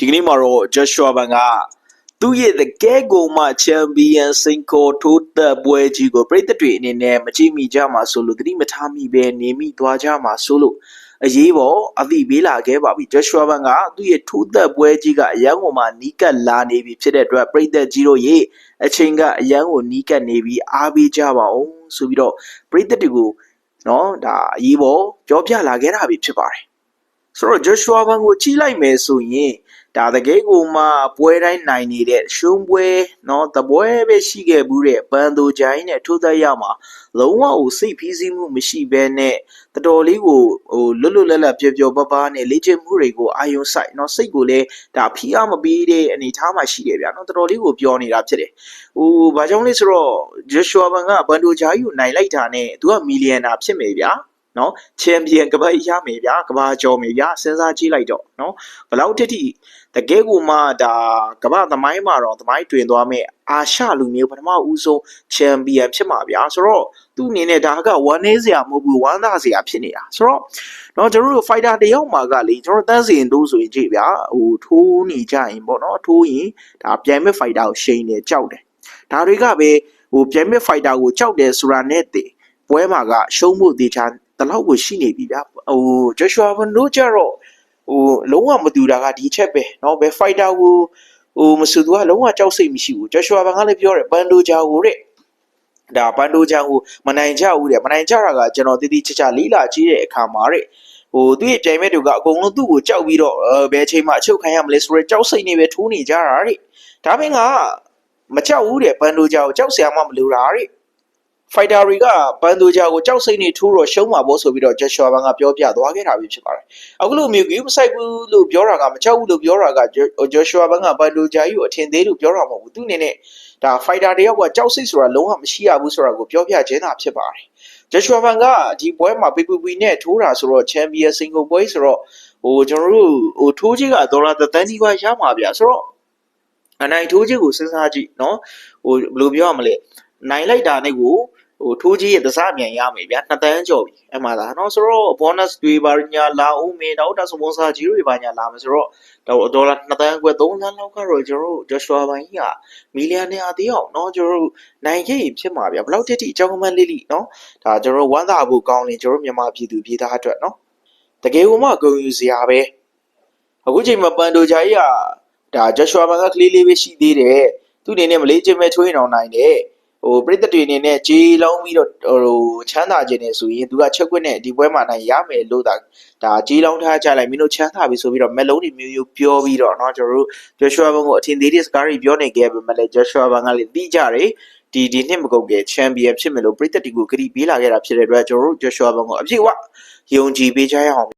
ဒီကနေ့မှာတော့ Joshua ဘန်ကသူ့ရဲ့တကယ်ကိုမှချန်ပီယံစင်ကောထိုးသက်ပွဲကြီးကိုပြည်သက်တွေအနေနဲ့မကြည့်မိကြမှာဆိုလို့သတိမထားမိပဲနေမိသွားကြမှာဆိုလို့အရေးပေါ်အသိပေးလာခဲ့ပါပြီ Joshua ဘန်ကသူ့ရဲ့ထိုးသက်ပွဲကြီးကအရန်ကိုမှနီးကပ်လာနေပြီဖြစ်တဲ့အတွက်ပြည်သက်ကြီးတို့ရဲ့အချိန်ကအရန်ကိုနီးကပ်နေပြီးအားပေးကြပါအောင်ဆိုပြီးတော့ပြည်သက်တွေကိုနော်ဒါအရေးပေါ်ပြောပြလာခဲ့တာပဲဖြစ်ပါတယ် ဆိုတော့ Joshua ဘန်ကိုကြီးလိုက်မယ်ဆိုရင်ဒါတကယ်ကိုမှပွဲတိုင်းနိုင်နေတဲ့ရှုံးပွဲเนาะတပွဲပဲရှိခဲ့ဘူးတဲ့ဘန်တိုဂျိုင်းနဲ့ထိုးသက်ရမှာလုံးဝကိုစိတ်ဖီးစီးမှုမရှိဘဲနဲ့တော်တော်လေးကိုဟိုလွတ်လွတ်လပ်လပ်ပျော်ပျော်ပါးပါးနဲ့လေ့ကျင့်မှုတွေကိုအာယုံဆိုင်เนาะစိတ်ကိုလည်းဒါဖီးအားမပေးတဲ့အနေအထားမှရှိတယ်ဗျာเนาะတော်တော်လေးကိုပြောနေတာဖြစ်တယ်ဟိုဘာကြောင့်လဲဆိုတော့ Joshua ဘန်ကဘန်တိုဂျိုင်းကိုနိုင်လိုက်တာနဲ့သူကမီလီယံနာဖြစ်မယ်ဗျာ နော်ချန်ပီယံကပတ်ရမယ်ဗျာကဘာကျော်မယ်ဗျာစဉ်းစားကြည့်လိုက်တော့နော်ဘယ်လောက်တက်ထိတကယ်ကိုမှဒါကဘာသမိုင်းမှာတော့သမိုင်းတွင်သွားမယ်အာရှလူမျိုးပထမဦးဆုံးချန်ပီယံဖြစ်မှာဗျာဆိုတော့သူ့အနေနဲ့ဒါကဝမ်းနေစရာမဟုတ်ဘူးဝမ်းသာစရာဖြစ်နေတာဆိုတော့နော်ကျွန်တော်တို့ fighter တယောက်မှာကလေကျွန်တော်တန်းစင်တို့ဆိုရင်ကြည့်ဗျာဟိုထိုးနေကြရင်ပေါ့နော်ထိုးရင်ဒါပြိုင်မဲ့ fighter ကိုရှိန်နေကြောက်တယ်ဒါတွေကပဲဟိုပြိုင်မဲ့ fighter ကိုကြောက်တယ်ဆိုတာနဲ့တည်ပွဲမှာကရှုံးဖို့တေချာ တလောက်ကိုရှိနေပြီဗျာဟို Joshua ဘန်တို့ကြတော့ဟိုလုံးဝမတူတာကဒီချက်ပဲเนาะဘယ် fighter ကိုဟိုမဆူသူကလုံးဝကြောက်စိတ်မရှိဘူး Joshua ဘန်ကလည်းပြောတယ်ဘန်ဒိုဂျာကိုတဲ့ဒါဘန်ဒိုဂျာကိုမနိုင်ကြဘူးတဲ့မနိုင်ကြတာကကျွန်တော်တည်တည်ချာချာလေးလာကြည့်တဲ့အခါမှာတဲ့ဟိုသူ့ရဲ့ပြိုင်မဲ့တွေကအကုန်လုံးသူ့ကိုကြောက်ပြီးတော့အဲဘယ်အချိန်မှအချုပ်ခံရမလဲဆိုတော့ကြောက်စိတ်နေပဲထိုးနေကြတာတဲ့ဒါပင်ကမကြောက်ဘူးတဲ့ဘန်ဒိုဂျာကိုကြောက်စရာမှမလိုတာတဲ့ fighter တွေကဘန်ဒိုဂျာကိုကြောက်စိတ်နေထိုးတော့ရှုံးမှာပေါ့ဆိုပြီးတော့ Joshua ဘန်ကပြောပြသွားခဲ့တာပဲဖြစ်ပါတယ်။အခုလိုမျိုး view မဆိုင်ဘူးလို့ပြောတာကမကြောက်ဘူးလို့ပြောတာက Joshua ဘန်ကဘန်ဒိုဂျာကြီးကိုအထင်သေးလို့ပြောတာမဟုတ်ဘူး။သူအနေနဲ့ဒါ fighter တယောက်ကကြောက်စိတ်ဆိုတာလုံးဝမရှိရဘူးဆိုတာကိုပြောပြခြင်းသာဖြစ်ပါတယ်။ Joshua ဘန်ကဒီပွဲမှာ PPP နဲ့ထိုးတာဆိုတော့ Champion Single ပွဲဆိုတော့ဟိုကျွန်တော်တို့ဟိုထိုးကြီးကဒေါ်လာသန်းကြီးပါရမှာဗျာဆိုတော့အနိုင်ထိုးကြီးကိုစဉ်းစားကြည့်နော်ဟိုဘယ်လိုပြောရမလဲ နိုင်လိုက်တာနဲ့ကိုဟိုထိုးကြီးရဲ့တစားမြန်ရမယ်ဗျာနှစ်တန်းကျော်ပြီအဲ့မှာလားနော်ဆိုတော့ bonus တွေပါညာလာအောင်မေတော့ဒါ sponsor ကြီးတွေပါညာလာမယ်ဆိုတော့တော့ဒေါ်လာနှစ်တန်းကွယ်3တန်းလောက်ကတော့ကျွန်တော်တို့ Joshua ဘိုင်းကြီးကမီလီယံနေအသေးအောင်နော်ကျွန်တော်တို့နိုင်ခဲ့ရင်ဖြစ်မှာဗျာဘယ်လောက်တက်ထိအကြောင်းမှန်းလေးလိနော်ဒါကျွန်တော်တို့ဝမ်းသာဖို့ကောင်းရင်ကျွန်တော်တို့မြန်မာပြည်သူပြည်သားအတွက်နော်တကယ်ကိုမှဂုဏ်ယူစရာပဲအခုချိန်မှာပန်တိုဂျာကြီးကဒါ Joshua ဘန်ကကလေးလေးပဲရှိသေးတယ်သူအနေနဲ့မလေးချင်းပဲထွေးနေအောင်နိုင်တယ် ဟိုပြည်သက်တွေအနေနဲ့ကြေးလုံးပြီးတော့ဟိုချမ်းသာခြင်းနေဆိုရင်သူကချက်ခွက်နဲ့ဒီပွဲမှာနိုင်ရမယ်လို့ဒါဒါကြေးလုံးထားကြလိုက်မင်းတို့ချမ်းသာပြီဆိုပြီးတော့မက်လုံးတွေမျိုးမျိုးပြောပြီးတော့เนาะကျွန်တော်တို့ Joshua ဘန်ကိုအထင်သေးတဲ့စကားတွေပြောနေခဲ့ပေမဲ့လည်း Joshua ဘန်ကလည်းသိကြတယ်ဒီဒီနှစ်မကုန်ခင်ချန်ပီယံဖြစ်မယ်လို့ပြည်သက်တီကိုဂရီပေးလာခဲ့တာဖြစ်တဲ့အတွက်ကျွန်တော်တို့ Joshua ဘန်ကိုအပြည့်အဝယုံကြည်ပေးကြရအောင်